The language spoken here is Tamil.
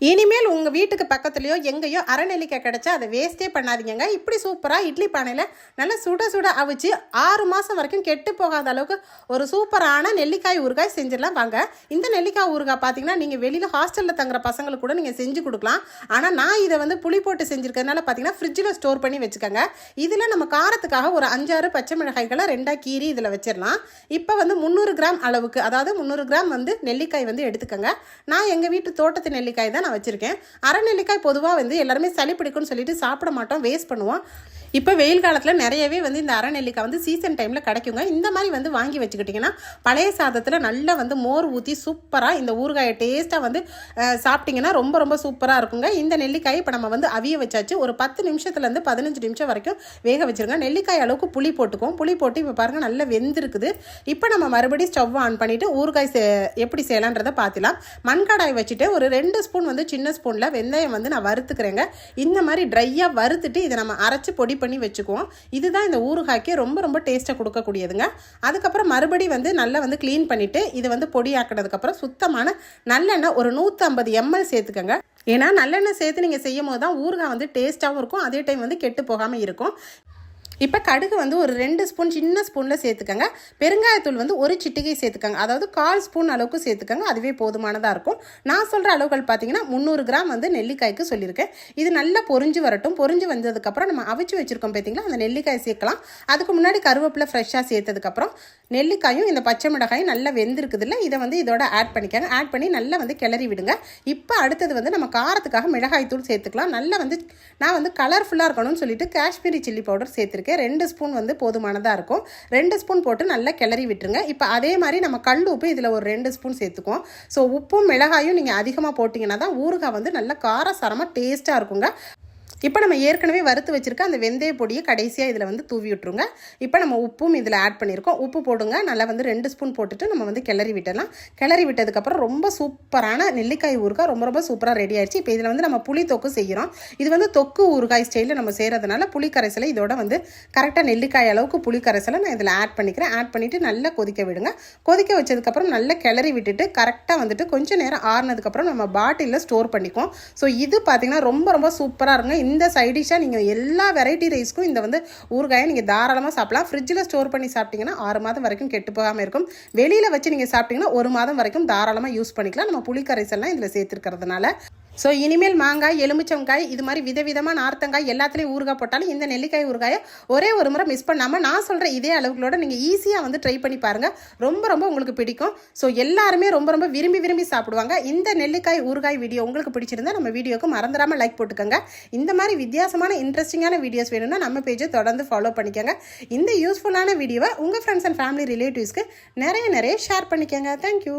இனிமேல் உங்கள் வீட்டுக்கு பக்கத்துலேயோ எங்கேயோ அரைநெல்லிக்காய் கிடச்சா அதை வேஸ்ட்டே பண்ணாதீங்க இப்படி சூப்பராக இட்லி பானையில் நல்லா சுட சுட அவிச்சு ஆறு மாதம் வரைக்கும் கெட்டு போகாத அளவுக்கு ஒரு சூப்பரான நெல்லிக்காய் ஊறுகாய் செஞ்சிடலாம். வாங்க இந்த நெல்லிக்காய் ஊறுகாய் பார்த்தீங்கன்னா நீங்கள் வெளியில் ஹாஸ்டலில் தங்குற பசங்களுக்கு கூட நீங்கள் செஞ்சு கொடுக்கலாம். ஆனால் நான் இதை வந்து புளி போட்டு செஞ்சுருக்கிறதுனால பார்த்தீங்கன்னா ஃப்ரிட்ஜில் ஸ்டோர் பண்ணி வச்சுக்கோங்க. இதில் நம்ம காரத்துக்காக ஒரு அஞ்சாறு பச்சை மிளகாய்களை ரெண்டாக கீறி இதில் வச்சிடலாம். இப்போ வந்து முந்நூறு கிராம் அளவுக்கு அதாவது முந்நூறு கிராம் வந்து நெல்லிக்காய் வந்து எடுத்துக்கோங்க. நான் எங்கள் வீட்டு தோட்டத்து நெல்லிக்காய் தான் நான் வச்சுருக்கேன். அரை நெல்லிக்காய் பொதுவாக வந்து எல்லாருமே சளி பிடிக்கும்னு சொல்லிட்டு சாப்பிட மாட்டோம். வேஸ்ட் பண்ணுவோம். இப்போ வெயில் காலத்தில் நிறையவே வந்து இந்த அரைநெல்லிக்காய் வந்து சீசன் டைமில் கிடைக்குங்க. இந்த மாதிரி வந்து வாங்கி வச்சுக்கிட்டிங்கன்னா பழைய சாதத்தில் நல்லா வந்து மோர் ஊற்றி சூப்பராக இந்த ஊறுகாயை டேஸ்ட்டாக வந்து சாப்பிட்டிங்கன்னா ரொம்ப ரொம்ப சூப்பராக இருக்குங்க. இந்த நெல்லிக்காய் இப்போ நம்ம வந்து அவிய வச்சாச்சு. ஒரு பத்து நிமிஷத்துலேருந்து பதினஞ்சு நிமிஷம் வரைக்கும் வேக வச்சுருங்க. நெல்லிக்காய் அளவுக்கு புளி போட்டுக்குவோம். புளி போட்டு இப்போ பாருங்கள் நல்லா வெந்திருக்குது. இப்போ நம்ம மறுபடியும் ஸ்டவ் ஆன் பண்ணிவிட்டு ஊறுகாய் சே எப்படி செய்யலான்றதை பார்த்துலாம். மண்கடாய் வச்சுட்டு ஒரு ரெண்டு ஸ்பூன் வந்து சின்ன ஸ்பூனில் வெந்தயம் வந்து நான் வறுத்துக்கிறேங்க. இந்த மாதிரி ட்ரையாக வறுத்துட்டு இதை நம்ம அரைச்சி பொடி பண்ணி வச்சுக்குவோம். இதுதான் இந்த ஊறுகாய்க்கு ரொம்ப ரொம்ப டேஸ்ட்டை கொடுக்கக்கூடியதுங்க. அதுக்கப்புறம் மறுபடி வந்து நல்லா வந்து க்ளீன் பண்ணிவிட்டு இதை வந்து பொடியாக்கினதுக்கப்புறம் சுத்தமான நல்லெண்ணெய் ஒரு நூற்றம்பது எம்எல் சேர்த்துக்கோங்க. ஏன்னா நல்லெண்ணெய் சேர்த்து நீங்கள் செய்யும் போது தான் ஊறுகாய் வந்து டேஸ்ட்டாகவும் இருக்கும். அதே டைம் வந்து கெட்டு போகாமல் இருக்கும். இப்போ கடுகு வந்து ஒரு ரெண்டு ஸ்பூன் சின்ன ஸ்பூனில் சேர்த்துக்கோங்க. பெருங்காயத்தூள் வந்து ஒரு சிட்டிகை சேர்த்துக்கோங்க. அதாவது கால் ஸ்பூன் அளவுக்கு சேர்த்துக்கோங்க. அதுவே போதுமானதாக இருக்கும். நான் சொல்கிற அளவுகள் பார்த்தீங்கன்னா முந்நூறு கிராம் வந்து நெல்லிக்காய்க்கு சொல்லியிருக்கேன். இது நல்லா பொரிஞ்சு வரட்டும். பொரிஞ்சு வந்ததுக்கப்புறம் நம்ம அவிச்சு வச்சுருக்கோம் பார்த்தீங்களா அந்த நெல்லிக்காய் சேர்க்கலாம். அதுக்கு முன்னாடி கருவேப்பிலை ஃப்ரெஷ்ஷாக சேர்த்ததுக்கப்புறம் நெல்லிக்காயும் இந்த பச்சை மிளகாயும் நல்லா வெந்திருக்குது இல்லை இதை வந்து இதோட ஆட் பண்ணிக்கோங்க. ஆட் பண்ணி நல்லா வந்து கிளறி விடுங்க. இப்போ அடுத்தது வந்து நம்ம காரத்துக்காக மிளகாய் தூள் சேர்த்துக்கலாம். நல்லா வந்து நான் வந்து கலர்ஃபுல்லாக இருக்கணும்னு சொல்லிட்டு காஷ்மீரி சில்லி பவுடர் சேர்த்துருக்கேன். ரெண்டு ஸ்பூன் வந்து போதுமானதாக இருக்கும். ரெண்டு ஸ்பூன் போட்டு நல்லா கிளறி விட்டுருங்க. இப்போ அதே மாதிரி நம்ம கல் உப்பு இதில் ஒரு ரெண்டு ஸ்பூன் சேர்த்துக்குவோம். ஸோ உப்பும் மிளகாயும் நீங்கள் அதிகமாக போட்டிங்கன்னா தான் ஊறுகாய் வந்து நல்ல காரசாரமாக டேஸ்ட்டாக இருக்குங்க. இப்போ நம்ம ஏற்கனவே வறுத்து வச்சுருக்க அந்த வெந்தய பொடியை கடைசியாக இதில் வந்து தூவி விட்டுருங்க. இப்போ நம்ம உப்பும் இதில் ஆட் பண்ணியிருக்கோம் உப்பு போடுங்க. நல்லா வந்து ரெண்டு ஸ்பூன் போட்டுட்டு நம்ம வந்து கிளறி விட்டலாம் கிளறி விட்டதுக்கப்புறம் ரொம்ப சூப்பரான நெல்லிக்காய் ஊறுகாய் ரொம்ப ரொம்ப சூப்பராக ரெடி ஆயிடுச்சு. இப்போ இதில் வந்து நம்ம புளி தொக்கு செய்கிறோம் இது வந்து தொக்கு ஊறுகாய் ஸ்டைலில் நம்ம செய்கிறதுனால புளி கரைசலை இதோட வந்து கரெக்டாக நெல்லிக்காய் அளவுக்கு புளி கரைசலை நான் இதில் ஆட் பண்ணிக்கிறேன். ஆட் பண்ணிவிட்டு நல்லா கொதிக்க விடுங்க. கொதிக்க வச்சதுக்கப்புறம் நல்லா கிளறி விட்டுட்டு கரெக்டாக வந்துட்டு கொஞ்சம் நேரம் ஆறுனதுக்கப்புறம் நம்ம பாட்டிலில் ஸ்டோர் பண்ணிக்குவோம். ஸோ இது பார்த்தீங்கன்னா ரொம்ப ரொம்ப சூப்பராக இருங்க இந்த சைடிஷாக நீங்கள் எல்லா வெரைட்டி ரைஸ்க்கும் இந்த வந்து ஊறுகாயை நீங்கள் தாராளமாக சாப்பிடலாம். ஃப்ரிட்ஜில் ஸ்டோர் பண்ணி சாப்பிட்டீங்கன்னா ஆறு மாதம் வரைக்கும் கெட்டு போகாமல் இருக்கும். வெளியில் வச்சு நீங்கள் சாப்பிட்டீங்கன்னா ஒரு மாதம் வரைக்கும் தாராளமாக யூஸ் பண்ணிக்கலாம். நம்ம புளிக்கரைசல்லாம் இதில் சேர்த்துருக்கிறதுனால. ஸோ இனிமேல் மாங்காய் எலுமிச்சங்காய் இது மாதிரி விதவிதமாக நார்த்தங்காய் எல்லாத்துலேயும் ஊறுகாய் போட்டாலும் இந்த நெல்லிக்காய் ஊறுகாயை ஒரே ஒரு முறை மிஸ் பண்ணாமல் நான் சொல்கிற இதே அளவுகளோட நீங்கள் ஈஸியாக வந்து ட்ரை பண்ணி பாருங்கள் ரொம்ப ரொம்ப உங்களுக்கு பிடிக்கும். ஸோ எல்லாருமே ரொம்ப ரொம்ப விரும்பி விரும்பி சாப்பிடுவாங்க. இந்த நெல்லிக்காய் ஊறுகாய் வீடியோ உங்களுக்கு பிடிச்சிருந்தா நம்ம வீடியோக்கு மறந்துடாமல் லைக் போட்டுக்கோங்க. இந்த மாதிரி வித்தியாசமான இன்ட்ரெஸ்டிங்கான வீடியோஸ் வேணும்னா நம்ம பேஜை தொடர்ந்து ஃபாலோ பண்ணிக்கோங்க. இந்த யூஸ்ஃபுல்லான வீடியோவை உங்கள் ஃப்ரெண்ட்ஸ் அண்ட் ஃபேமிலி ரிலேட்டிவ்ஸ்க்கு நிறைய நிறைய ஷேர் பண்ணிக்கோங்க. தேங்க்யூ